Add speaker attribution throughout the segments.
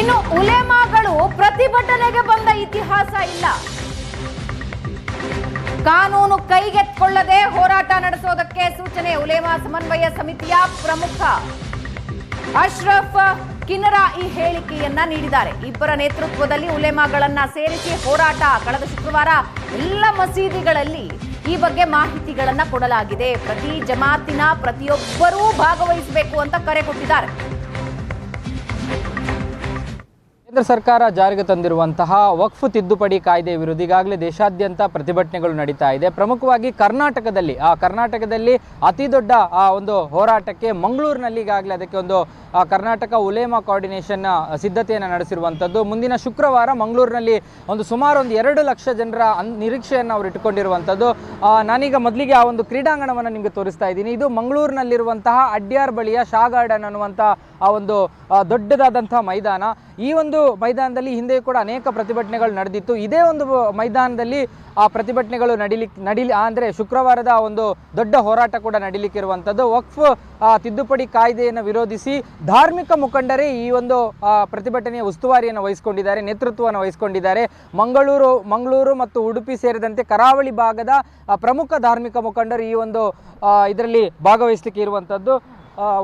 Speaker 1: ಇನ್ನು ಉಲೇಮಾಗಳು ಪ್ರತಿಭಟನೆಗೆ ಬಂದ ಇತಿಹಾಸ ಇಲ್ಲ. ಕಾನೂನು ಕೈಗೆತ್ಕೊಳ್ಳದೆ ಹೋರಾಟ ನಡೆಸೋದಕ್ಕೆ ಸೂಚನೆ ಉಲೇಮಾ ಸಮನ್ವಯ ಸಮಿತಿಯ ಪ್ರಮುಖ. ಅಶ್ರಫ್ ಕಿನರಾ ಈ ಹೇಳಿಕೆಯನ್ನ ನೀಡಿದ್ದಾರೆ. ಇಬ್ಬರ ನೇತೃತ್ವದಲ್ಲಿ ಉಲೇಮಾಗಳನ್ನ ಸೇರಿಸಿ ಹೋರಾಟ. ಕಳೆದ ಶುಕ್ರವಾರ ಎಲ್ಲ ಮಸೀದಿಗಳಲ್ಲಿ ಈ ಬಗ್ಗೆ ಮಾಹಿತಿಗಳನ್ನ ಕೊಡಲಾಗಿದೆ. ಪ್ರತಿ ಜಮಾತಿನ ಪ್ರತಿಯೊಬ್ಬರೂ ಭಾಗವಹಿಸಬೇಕು ಅಂತ ಕರೆ ಕೊಟ್ಟಿದ್ದಾರೆ.
Speaker 2: ಕೇಂದ್ರ ಸರ್ಕಾರ ಜಾರಿಗೆ ತಂದಿರುವಂತಹ ವಕ್ಫ್ ತಿದ್ದುಪಡಿ ಕಾಯ್ದೆ ವಿರುದ್ಧ ಈಗಾಗಲೇ ದೇಶಾದ್ಯಂತ ಪ್ರತಿಭಟನೆಗಳು ನಡೀತಾ ಇದೆ. ಪ್ರಮುಖವಾಗಿ ಕರ್ನಾಟಕದಲ್ಲಿ, ಆ ಕರ್ನಾಟಕದಲ್ಲಿ ಅತಿ ದೊಡ್ಡ, ಆ ಒಂದು ಹೋರಾಟಕ್ಕೆ ಮಂಗಳೂರಿನಲ್ಲಿ ಈಗಾಗಲೇ ಅದಕ್ಕೆ ಒಂದು ಕರ್ನಾಟಕ ಉಲೇಮಾ ಕೋಆರ್ಡಿನೇಷನ್ ಸಿದ್ಧತೆಯನ್ನು ನಡೆಸಿರುವಂಥದ್ದು ಮುಂದಿನ ಶುಕ್ರವಾರ ಮಂಗಳೂರಿನಲ್ಲಿ ಒಂದು ಸುಮಾರು ಒಂದು ಎರಡು ಲಕ್ಷ ಜನರ ನಿರೀಕ್ಷೆಯನ್ನು ಅವರು ಇಟ್ಟುಕೊಂಡಿರುವಂಥದ್ದು ನಾನೀಗ ಮೊದಲಿಗೆ ಆ ಒಂದು ಕ್ರೀಡಾಂಗಣವನ್ನು ನಿಮಗೆ ತೋರಿಸ್ತಾ ಇದ್ದೀನಿ. ಇದು ಮಂಗಳೂರಿನಲ್ಲಿರುವಂತಹ ಅಡ್ಯಾರ್ ಬಳಿಯ ಶಾ ಗಾರ್ಡನ್ ಅನ್ನುವಂಥ ಆ ಒಂದು ದೊಡ್ಡದಾದಂಥ ಮೈದಾನ. ಈ ಒಂದು ಮೈದಾನದಲ್ಲಿ ಹಿಂದೆ ಕೂಡ ಅನೇಕ ಪ್ರತಿಭಟನೆಗಳು ನಡೆದಿತ್ತು. ಇದೇ ಒಂದು ಮೈದಾನದಲ್ಲಿ ಆ ಪ್ರತಿಭಟನೆಗಳು ನಡಿಲಿಕ್ಕೆ ನಡಿಲಿ ಅಂದರೆ ಶುಕ್ರವಾರದ ಒಂದು ದೊಡ್ಡ ಹೋರಾಟ ಕೂಡ ನಡೀಲಿಕ್ಕಿರುವಂಥದ್ದು. ವಕ್ಫ್ ತಿದ್ದುಪಡಿ ಕಾಯ್ದೆಯನ್ನು ವಿರೋಧಿಸಿ ಧಾರ್ಮಿಕ ಮುಖಂಡರೇ ಈ ಒಂದು ಪ್ರತಿಭಟನೆಯ ಉಸ್ತುವಾರಿಯನ್ನು ವಹಿಸಿಕೊಂಡಿದ್ದಾರೆ, ನೇತೃತ್ವವನ್ನು ವಹಿಸಿಕೊಂಡಿದ್ದಾರೆ. ಮಂಗಳೂರು ಮಂಗಳೂರು ಮತ್ತು ಉಡುಪಿ ಸೇರಿದಂತೆ ಕರಾವಳಿ ಭಾಗದ ಪ್ರಮುಖ ಧಾರ್ಮಿಕ ಮುಖಂಡರು ಈ ಒಂದು ಇದರಲ್ಲಿ ಭಾಗವಹಿಸಲಿಕ್ಕೆ ಇರುವಂಥದ್ದು.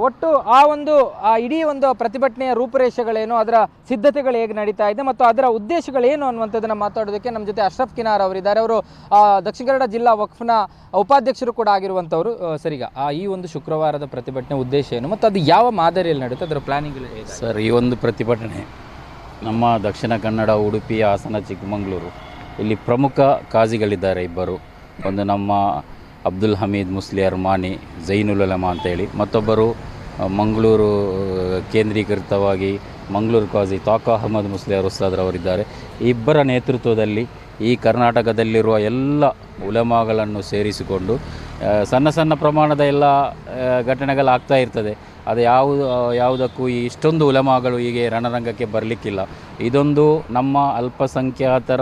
Speaker 2: ಒಟ್ಟು ಆ ಒಂದು, ಆ ಇಡೀ ಒಂದು ಪ್ರತಿಭಟನೆಯ ರೂಪುರೇಷೆಗಳೇನು, ಅದರ ಸಿದ್ಧತೆಗಳು ಹೇಗೆ ನಡೀತಾ ಇದೆ ಮತ್ತು ಅದರ ಉದ್ದೇಶಗಳೇನು ಅನ್ನುವಂಥದ್ದನ್ನು ಮಾತಾಡೋದಕ್ಕೆ ನಮ್ಮ ಜೊತೆ ಅಶ್ರಫ್ ಕಿನಾರ್ ಅವರಿದ್ದಾರೆ. ಅವರು ದಕ್ಷಿಣ ಕನ್ನಡ ಜಿಲ್ಲಾ ವಕ್ಫ್ನ ಉಪಾಧ್ಯಕ್ಷರು ಕೂಡ ಆಗಿರುವಂಥವರು. ಸರಿಗ ಆ, ಈ ಒಂದು ಶುಕ್ರವಾರದ ಪ್ರತಿಭಟನೆ ಉದ್ದೇಶ ಏನು ಮತ್ತು ಅದು ಯಾವ ಮಾದರಿಯಲ್ಲಿ ನಡೆಯುತ್ತೆ? ಅದರ ಪ್ಲಾನಿಂಗ್
Speaker 3: ಸರ್, ಈ ಒಂದು ಪ್ರತಿಭಟನೆ ನಮ್ಮ ದಕ್ಷಿಣ ಕನ್ನಡ ಉಡುಪಿ ಹಾಸನ ಚಿಕ್ಕಮಗಳೂರು. ಇಲ್ಲಿ ಪ್ರಮುಖ ಕಾಜಿಗಳಿದ್ದಾರೆ ಇಬ್ಬರು. ಒಂದು ನಮ್ಮ ಅಬ್ದುಲ್ ಹಮೀದ್ ಮುಸ್ಲಿಯರ್ ಮಾನಿ ಜೈನುಲ್ ಉಲಮಾ ಅಂತೇಳಿ ಮತ್ತೊಬ್ಬರು ಮಂಗಳೂರು ಕೇಂದ್ರೀಕೃತವಾಗಿ ಮಂಗಳೂರು ಕಾಜಿ ತಾಕ ಅಹಮದ್ ಮುಸ್ಲಿಯರ್ ಉಸ್ತಾದ್ರವರಿದ್ದಾರೆ ಇಬ್ಬರ ನೇತೃತ್ವದಲ್ಲಿ ಈ ಕರ್ನಾಟಕದಲ್ಲಿರುವ ಎಲ್ಲ ಉಲಮಾಗಳನ್ನು ಸೇರಿಸಿಕೊಂಡು ಸಣ್ಣ ಸಣ್ಣ ಪ್ರಮಾಣದ ಎಲ್ಲ ಘಟನೆಗಳಾಗ್ತಾ ಇರ್ತದೆ. ಅದು ಯಾವುದು ಯಾವುದಕ್ಕೂ ಈ ಇಷ್ಟೊಂದು ಉಲಮಾಗಳು ಹೀಗೆ ರಣರಂಗಕ್ಕೆ ಬರಲಿಕ್ಕಿಲ್ಲ. ಇದೊಂದು ನಮ್ಮ ಅಲ್ಪಸಂಖ್ಯಾತರ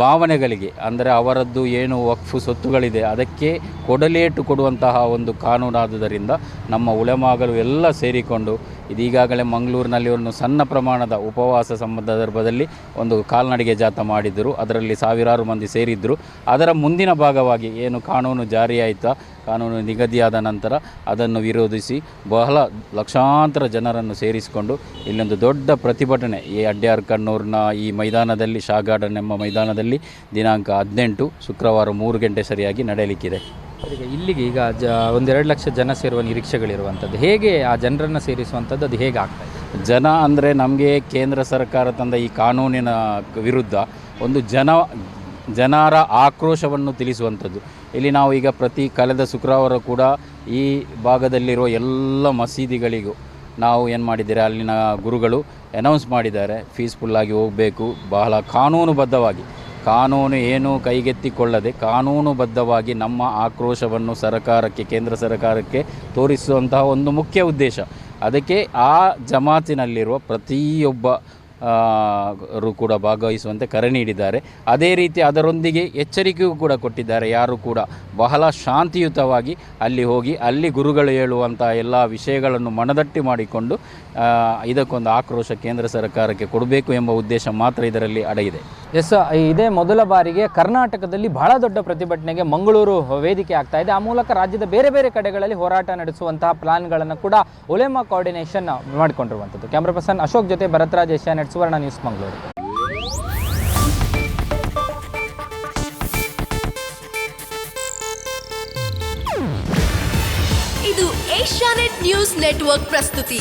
Speaker 3: ಭಾವನೆಗಳಿಗೆ, ಅಂದರೆ ಅವರದ್ದು ಏನು ವಕ್ಫು ಸೊತ್ತುಗಳಿದೆ, ಅದಕ್ಕೆ ಕೊಡಲೇಟು ಕೊಡುವಂತಹ ಒಂದು ಕಾನೂನಾದುದರಿಂದ ನಮ್ಮ ಉಳೆಮಾಗಲು ಎಲ್ಲ ಸೇರಿಕೊಂಡು, ಇದೀಗಾಗಲೇ ಮಂಗಳೂರಿನಲ್ಲಿ ಒಂದು ಸಣ್ಣ ಪ್ರಮಾಣದ ಉಪವಾಸ ಸಂದರ್ಭದಲ್ಲಿ ಒಂದು ಕಾಲ್ನಡಿಗೆ ಜಾಥಾ ಮಾಡಿದ್ದರು. ಅದರಲ್ಲಿ ಸಾವಿರಾರು ಮಂದಿ ಸೇರಿದ್ದರು ಅದರ ಮುಂದಿನ ಭಾಗವಾಗಿ ಏನು ಕಾನೂನು ಜಾರಿಯಾಯಿತಾ ಕಾನೂನು ನಿಗದಿಯಾದ ನಂತರ ಅದನ್ನು ವಿರೋಧಿಸಿ ಬಹಳ ಲಕ್ಷಾಂತರ ಜನರನ್ನು ಸೇರಿಸಿಕೊಂಡು ಇಲ್ಲೊಂದು ದೊಡ್ಡ ಪ್ರತಿಭಟನೆ. ಈ ಅಡ್ಯಾರ್ ಕಣ್ಣೂರಿನ ಈ ಮೈದಾನದಲ್ಲಿ ಶಾ ಗಾರ್ಡನ್ ಎಂಬ ಮೈದಾನದಲ್ಲಿ ದಿನಾಂಕ ಹದಿನೆಂಟು ಶುಕ್ರವಾರ ಮೂರು ಗಂಟೆ ಸರಿಯಾಗಿ ನಡೆಯಲಿಕ್ಕಿದೆ.
Speaker 2: ಇಲ್ಲಿಗೆ ಈಗ ಜ ಒಂದೆರಡು ಲಕ್ಷ ಜನ ಸೇರುವ ನಿರೀಕ್ಷೆಗಳಿರುವಂಥದ್ದು. ಹೇಗೆ ಆ ಜನರನ್ನು ಸೇರಿಸುವಂಥದ್ದು ಅದು ಹೇಗೆ ಆಗ್ತದೆ
Speaker 3: ಜನ ಅಂದರೆ ನಮಗೆ ಕೇಂದ್ರ ಸರ್ಕಾರ ತಂದ ಈ ಕಾನೂನಿನ ವಿರುದ್ಧ ಒಂದು ಜನ ಜನರ ಆಕ್ರೋಶವನ್ನು ತಿಳಿಸುವಂಥದ್ದು. ಇಲ್ಲಿ ನಾವು ಈಗ ಪ್ರತಿ ಕಳೆದ ಶುಕ್ರವಾರ ಕೂಡ ಈ ಭಾಗದಲ್ಲಿರುವ ಎಲ್ಲ ಮಸೀದಿಗಳಿಗೂ ನಾವು ಏನು ಮಾಡಿದ್ದೀರಿ? ಅಲ್ಲಿನ ಗುರುಗಳು ಅನೌನ್ಸ್ ಮಾಡಿದ್ದಾರೆ ಪೀಸ್ಫುಲ್ಲಾಗಿ ಹೋಗಬೇಕು. ಬಹಳ ಕಾನೂನುಬದ್ಧವಾಗಿ. ಕಾನೂನು ಏನು ಕೈಗೆತ್ತಿಕೊಳ್ಳದೆ, ಕಾನೂನುಬದ್ಧವಾಗಿ ನಮ್ಮ ಆಕ್ರೋಶವನ್ನು ಸರ್ಕಾರಕ್ಕೆ, ಕೇಂದ್ರ ಸರ್ಕಾರಕ್ಕೆ ತೋರಿಸುವಂತಹ ಒಂದು ಮುಖ್ಯ ಉದ್ದೇಶ. ಅದಕ್ಕೆ ಆ ಜಮಾತಿನಲ್ಲಿರುವ ಪ್ರತಿಯೊಬ್ಬ ರು ಕೂಡ ಭಾಗವಹಿಸುವಂತೆ ಕರೆ ನೀಡಿದ್ದಾರೆ. ಅದೇ ರೀತಿ ಅದರೊಂದಿಗೆ ಎಚ್ಚರಿಕೆಯೂ ಕೂಡ ಕೊಟ್ಟಿದ್ದಾರೆ. ಯಾರು ಕೂಡ ಬಹಳ ಶಾಂತಿಯುತವಾಗಿ ಅಲ್ಲಿ ಹೋಗಿ, ಅಲ್ಲಿ ಗುರುಗಳು ಹೇಳುವಂಥ ಎಲ್ಲ ವಿಷಯಗಳನ್ನು ಮನದಟ್ಟಿ ಮಾಡಿಕೊಂಡು ಇದಕ್ಕೊಂದು ಆಕ್ರೋಶ ಕೇಂದ್ರ ಸರ್ಕಾರಕ್ಕೆ ಕೊಡಬೇಕು ಎಂಬ ಉದ್ದೇಶ ಮಾತ್ರ ಇದರಲ್ಲಿ ಅಡಗಿದೆ.
Speaker 2: ಎಸ್ ಇದೇ ಮೊದಲ ಬಾರಿಗೆ ಕರ್ನಾಟಕದಲ್ಲಿ ಬಹಳ ದೊಡ್ಡ ಪ್ರತಿಭಟನೆಗೆ ಮಂಗಳೂರು ವೇದಿಕೆ ಆಗ್ತಾ ಇದೆ. ಆ ಮೂಲಕ ರಾಜ್ಯದ ಬೇರೆ ಬೇರೆ ಕಡೆಗಳಲ್ಲಿ ಹೋರಾಟ ನಡೆಸುವಂತಹ ಪ್ಲಾನ್ಗಳನ್ನು ಕೂಡ ಒಲೆಮಾ ಕೋಆರ್ಡಿನೇಷನ್ ಮಾಡಿಕೊಂಡಿರುವಂಥದ್ದು. ಕ್ಯಾಮ್ರಾ ಪರ್ಸನ್ ಅಶೋಕ್ ಜೊತೆ ಭರತ್ರಾಜ್ ಏಷ್ಯಾನೆಟ್ ಸುವರ್ಣ ನ್ಯೂಸ್ ಮಂಗಳೂರು.
Speaker 4: ಇದು ಏಷ್ಯಾನೆಟ್ ನ್ಯೂಸ್ ನೆಟ್ವರ್ಕ್ ಪ್ರಸ್ತುತಿ.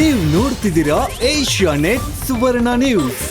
Speaker 5: ನೀವು ನೋಡ್ತಿದ್ದೀರಾ ಏಷ್ಯಾ ನೆಟ್ ಸುವರ್ಣ ನ್ಯೂಸ್